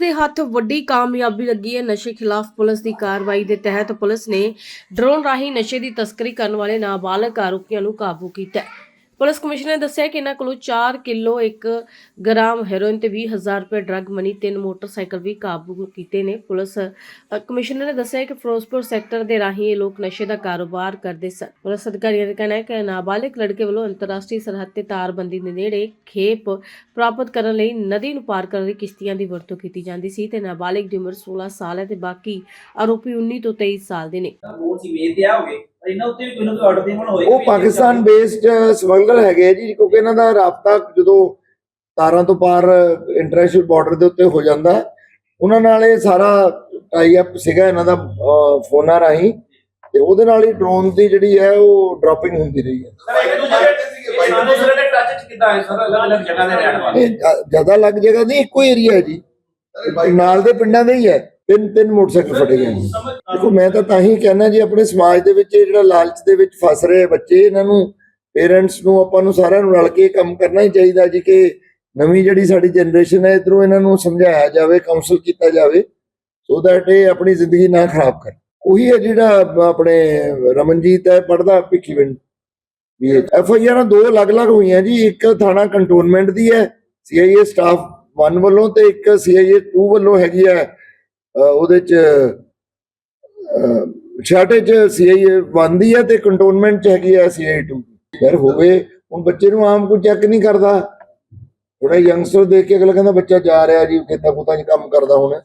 ਦੇ ਹੱਥ ਵੱਡੀ ਕਾਮਯਾਬੀ ਲੱਗੀ ਹੈ। ਨਸ਼ੇ ਖਿਲਾਫ ਪੁਲਿਸ ਦੀ ਕਾਰਵਾਈ ਦੇ ਤਹਿਤ ਪੁਲਿਸ ਨੇ ਡਰੋਨ ਰਾਹੀਂ ਨਸ਼ੇ ਦੀ ਤਸਕਰੀ ਕਰਨ ਵਾਲੇ ਨਾਬਾਲਗ ਆਰੋਪੀਆਂ ਨੂੰ ਕਾਬੂ ਕੀਤਾ ਹੈ। ਪੁਲਿਸ ਕਮਿਸ਼ਨਰ ਨੇ ਦੱਸਿਆ ਕਿ ਇਹਨਾਂ ਕੋਲੋਂ 4 ਕਿਲੋ 1 ਗ੍ਰਾਮ ਹੈਰੋਇਨ ਤੇ 20000 ਰੁਪਏ ਡਰੱਗ ਮਨੀ, ਤਿੰਨ ਮੋਟਰਸਾਈਕਲ ਵੀ ਕਾਬੂ ਕੀਤੇ ਨੇ। ਪੁਲਿਸ ਕਮਿਸ਼ਨਰ ਨੇ ਦੱਸਿਆ ਕਿ ਫਿਰੋਜ਼ਪੁਰ ਸੈਕਟਰ ਦੇ ਰਾਹੀਂ ਇਹ ਲੋਕ ਨਸ਼ੇ ਦਾ ਕਾਰੋਬਾਰ ਕਰਦੇ ਸਨ। ਪੁਲਿਸ ਅਧਿਕਾਰੀਆਂ ਦਾ ਕਹਿਣਾ ਹੈ ਕਿ ਨਾਬਾਲਿਗ ਲੜਕੇ ਵੱਲੋਂ ਅੰਤਰਰਾਸ਼ਟਰੀ ਸਰਹੱਦ ਤੇ ਤਾਰਬੰਦੀ ਦੇ ਨੇੜੇ ਖੇਪ ਪ੍ਰਾਪਤ ਕਰਨ ਲਈ ਨਦੀ ਨੂੰ ਪਾਰ ਕਰਨ ਲਈ ਕਿਸ਼ਤੀਆਂ ਦੀ ਵਰਤੋਂ ਕੀਤੀ ਜਾਂਦੀ ਸੀ ਤੇ ਨਾਬਾਲਿਗ ਦੀ ਉਮਰ 16 ਸਾਲ ਹੈ ਤੇ ਬਾਕੀ ਆਰੋਪੀ 19 ਤੋਂ 23 ਸਾਲ ਦੇ ਨੇ। ਉਹ ਸੀ ਵੇਚਦੇ ਆ ਇਹਨਾਂ ਉੱਤੇ ਵੀ ਕੋਈ ਨਾ ਕੋਈ ਆਰਡਰ ਦੇਣ ਹੋਏ ਉਹ ਪਾਕਿਸਤਾਨ ਬੇਸਡ ਸਮਗਲਰ ਹੈਗੇ ਆ ਜੀ ਕਿਉਂਕਿ ਇਹਨਾਂ ਦਾ ਰਾਬਤਾ ਜਦੋਂ ਤਾਰਾਂ ਤੋਂ ਪਾਰ ਇੰਟਰਨੈਸ਼ਨਲ ਬਾਰਡਰ ਦੇ ਉੱਤੇ ਹੋ ਜਾਂਦਾ ਉਹਨਾਂ ਨਾਲ ਇਹ ਸਾਰਾ ਟਾਈ ਅਪ ਸੀਗਾ ਇਹਨਾਂ ਦਾ ਫੋਨਾਂ ਰਾਹੀਂ ਤੇ ਉਹਦੇ ਨਾਲ ਹੀ ਡਰੋਨ ਦੀ ਜਿਹੜੀ ਹੈ ਉਹ ਡ੍ਰੌਪਿੰਗ ਹੁੰਦੀ ਰਹੀ ਹੈ। ਜ਼ਿਆਦਾ ਲੱਗ ਜਗ੍ਹਾ ਨਹੀਂ ਇੱਕੋ ਏਰੀਆ ਹੈ ਜੀ। ਨਾਲ ਦੇ ਪਿੰਡਾਂ ਦੇ ਹੀ ਹੈ ਤਿੰਨ ਤਿੰਨ ਮੋਟਰਸਾਈਕਲ ਫੜੇ ਗਏ ਦੇਖੋ, ਮੈਂ ਤਾਂ ਤਾਂ ਹੀ ਕਹਿਣਾ ਜੀ, ਆਪਣੇ ਸਮਾਜ ਦੇ ਵਿੱਚ ਇਹ ਜਿਹੜਾ ਲਾਲਚ ਦੇ ਵਿੱਚ ਫਸ ਰਹੇ ਬੱਚੇ, ਇਹਨਾਂ ਨੂੰ ਪੇਰੈਂਟਸ ਨੂੰ ਆਪਾਂ ਨੂੰ ਸਾਰਿਆਂ ਨੂੰ ਰਲ ਕੇ ਕੰਮ ਕਰਨਾ ਹੀ ਚਾਹੀਦਾ ਜੀ ਕਿ ਨਵੀਂ ਜਿਹੜੀ ਸਾਡੀ ਜਨਰੇਸ਼ਨ ਹੈ, ਇਧਰੋਂ ਇਹਨਾਂ ਨੂੰ ਸਮਝਾਇਆ ਜਾਵੇ ਕਾਉਂਸਲ ਕੀਤਾ ਜਾਵੇ ਸੋ ਦੈਟ ਇਹ ਆਪਣੀ ਜ਼ਿੰਦਗੀ ਨਾ ਖਰਾਬ ਕਰ ਉਹੀ ਹੈ ਜਿਹੜਾ ਆਪਣੇ ਰਮਨਜੀਤ ਹੈ ਪੜਦਾ ਭਿੱਖੀਵਿੰਡ ਵੀ ਐਫ ਆਈ ਆਰਾਂ ਦੋ ਅਲੱਗ-ਅਲੱਗ ਹੋਈਆਂ ਜੀ, ਇੱਕ ਥਾਣਾ ਕੰਟੋਨਮੈਂਟ ਦੀ ਹੈ ਸੀਆਈਏ ਸਟਾਫ 1 ਵੱਲੋਂ ਤੇ ਇੱਕ ਸੀਆਈਏ 2 ਵੱਲੋਂ ਹੈਗੀ ਹੈ ਉਹਦੇ ਚ ਛਾਟੇ ਸੀਆਈਏ 1 ਹੈ ਤੇ ਕੰਟੋਨਮੈਂਟ ਚ ਹੈਗੀ ਹੈ ਸੀਆਈਏ 2 ਯਾਰ ਹੋਵੇ, ਹੁਣ ਬੱਚੇ ਨੂੰ ਆਮ ਕੋਈ ਚੈੱਕ ਨਹੀਂ ਕਰਦਾ। ਥੋੜਾ ਯੰਗਸਟਰ ਦੇਖ ਕੇ ਅਗਲਾ ਕਹਿੰਦਾ ਬੱਚਾ ਜਾ ਰਿਹਾ ਜੀ ਕਿਤਾ ਕੁਤਾ ਚ ਕੰਮ ਕਰਦਾ ਹੁਣ।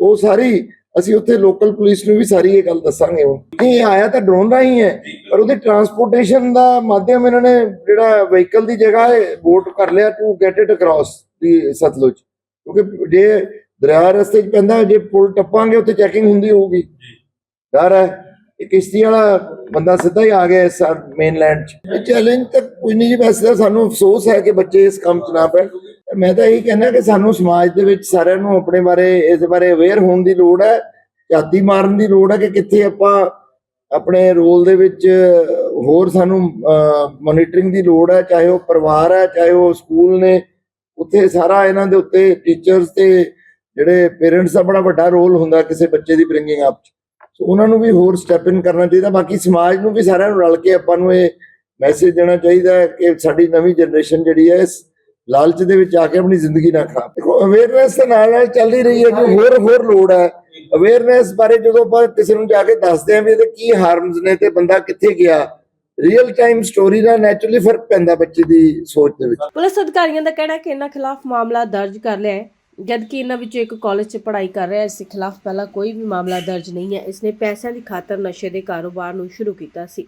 ਉਹ ਸਾਰੀ, ਅਸੀਂ ਉੱਥੇ ਲੋਕਲ ਪੁਲਿਸ ਨੂੰ ਵੀ ਸਾਰੀ ਇਹ ਗੱਲ ਦੱਸਾਂਗੇ ਹੁਣ। ਇਹ ਆਇਆ ਤਾਂ ਡਰੋਨ ਰਾਹੀਂ ਹੈ, ਪਰ ਉਹਦੇ ਟਰਾਂਸਪੋਰਟੇਸ਼ਨ ਦਾ ਮਾਧਿਅਮ ਇਹਨਾਂ ਨੇ ਜਿਹੜਾ ਵਹੀਕਲ ਦੀ ਜਗ੍ਹਾ ਹੈ ਵੋਟ ਕਰ ਲਿਆ to get it across the Sutlej. ਕਿਉਂਕਿ ਜੇ ਦਰਿਆ ਰਸਤੇ 'ਚ ਪੈਂਦਾ, ਜੇ ਪੁਲ ਟੱਪਾਂਗੇ, ਉੱਥੇ ਚੈਕਿੰਗ ਹੁੰਦੀ ਹੋਊਗੀ। ਡਰ ਹੈ ਇਹ ਕਿਸ਼ਤੀ ਵਾਲਾ ਬੰਦਾ ਸਿੱਧਾ ਹੀ ਆ ਗਿਆ ਮੇਨਲੈਂਡ 'ਚ। ਚੈਲੰਜ ਤਾਂ ਕੋਈ ਨਹੀਂ ਜੀ, ਵੈਸੇ ਤਾਂ ਸਾਨੂੰ ਅਫਸੋਸ ਹੈ ਕਿ ਬੱਚੇ ਇਸ ਕੰਮ 'ਚ ਨਾ ਪੈਣ। ਮੈਂ ਤਾਂ ਇਹੀ ਕਹਿੰਦਾ ਕਿ ਸਾਨੂੰ ਸਮਾਜ ਦੇ ਵਿੱਚ ਸਾਰਿਆਂ ਨੂੰ ਆਪਣੇ ਬਾਰੇ, ਇਸ ਬਾਰੇ ਅਵੇਅਰ ਹੋਣ ਦੀ ਲੋੜ ਹੈ, ਝਾਤੀ ਮਾਰਨ ਦੀ ਲੋੜ ਹੈ ਕਿ ਕਿੱਥੇ ਆਪਾਂ ਆਪਣੇ ਰੋਲ ਦੇ ਵਿੱਚ ਹੋਰ ਸਾਨੂੰ ਮੋਨੀਟਰਿੰਗ ਦੀ ਲੋੜ ਹੈ, ਚਾਹੇ ਉਹ ਪਰਿਵਾਰ ਹੈ, ਚਾਹੇ ਉਹ ਸਕੂਲ ਨੇ। ਉੱਥੇ ਸਾਰਾ ਇਹਨਾਂ ਦੇ ਉੱਤੇ ਟੀਚਰਸ ਤੇ ਜਿਹੜੇ ਪੇਰੈਂਟਸ ਦਾ ਬੜਾ ਵੱਡਾ ਰੋਲ ਹੁੰਦਾ ਕਿਸੇ ਬੱਚੇ ਦੀ ਬ੍ਰਿੰਗਿੰਗ ਅਪ ਚ। ਸੋ ਉਹਨਾਂ ਨੂੰ ਵੀ ਹੋਰ ਸਟੈਪ ਇਨ ਕਰਨਾ ਚਾਹੀਦਾ, ਬਾਕੀ ਸਮਾਜ ਨੂੰ ਵੀ ਸਾਰਿਆਂ ਨੂੰ ਰਲ ਕੇ ਆਪਾਂ ਨੂੰ ਇਹ ਮੈਸੇਜ ਦੇਣਾ ਚਾਹੀਦਾ ਹੈ ਕਿ ਸਾਡੀ ਨਵੀਂ ਜਨਰੇਸ਼ਨ ਜਿਹੜੀ ਹੈ ਇਸ ਲਾਲਚ ਦੇ ਵਿੱਚ ਆ ਕੇ ਆਪਣੀ ਜ਼ਿੰਦਗੀ ਨਾ ਖਰਾਬ ਦੇਖੋ ਅਵੇਅਰਨੈਸ ਦੇ ਨਾਲ ਨਾਲ ਚੱਲ ਹੀ ਰਹੀ ਹੈ ਜੀ ਹੋਰ ਹੋਰ ਲੋੜ ਹੈ। ਅਵੇਅਰਨੈਸ ਬਾਰੇ ਜਦੋਂ ਆਪਾਂ ਕਿਸੇ ਨੂੰ ਜਾ ਕੇ ਦੱਸਦੇ ਆਂ ਵੀ ਇਹਦੇ ਕੀ ਹਾਰਮਸ ਨੇ ਤੇ ਬੰਦਾ ਕਿੱਥੇ ਗਿਆ ਰੀਅਲ ਟਾਈਮ ਸਟੋਰੀ ਦਾ ਨੈਚੁਰਲੀ ਫ਼ਰਕ ਪੈਂਦਾ ਬੱਚੇ ਦੀ ਸੋਚ ਦੇ ਵਿੱਚ। ਪੁਲਿਸ ਅਧਿਕਾਰੀਆਂ ਦਾ ਕਹਿਣਾ ਕਿ ਇਹਨਾਂ ਖਿਲਾਫ ਮਾਮਲਾ ਦਰਜ ਕਰ ਲਿਆ ਹੈ। ਜਦਕਿ ਇਹਨਾਂ ਵਿੱਚੋਂ ਇੱਕ ਕਾਲਜ 'ਚ ਪੜ੍ਹਾਈ ਕਰ ਰਿਹਾ ਇਸ ਦੇ ਖਿਲਾਫ ਪਹਿਲਾਂ ਕੋਈ ਵੀ ਮਾਮਲਾ ਦਰਜ ਨਹੀਂ ਹੈ। ਇਸਨੇ ਪੈਸਿਆਂ ਦੀ ਖਾਤਰ ਨਸ਼ੇ ਦੇ ਕਾਰੋਬਾਰ ਨੂੰ ਸ਼ੁਰੂ ਕੀਤਾ ਸੀ।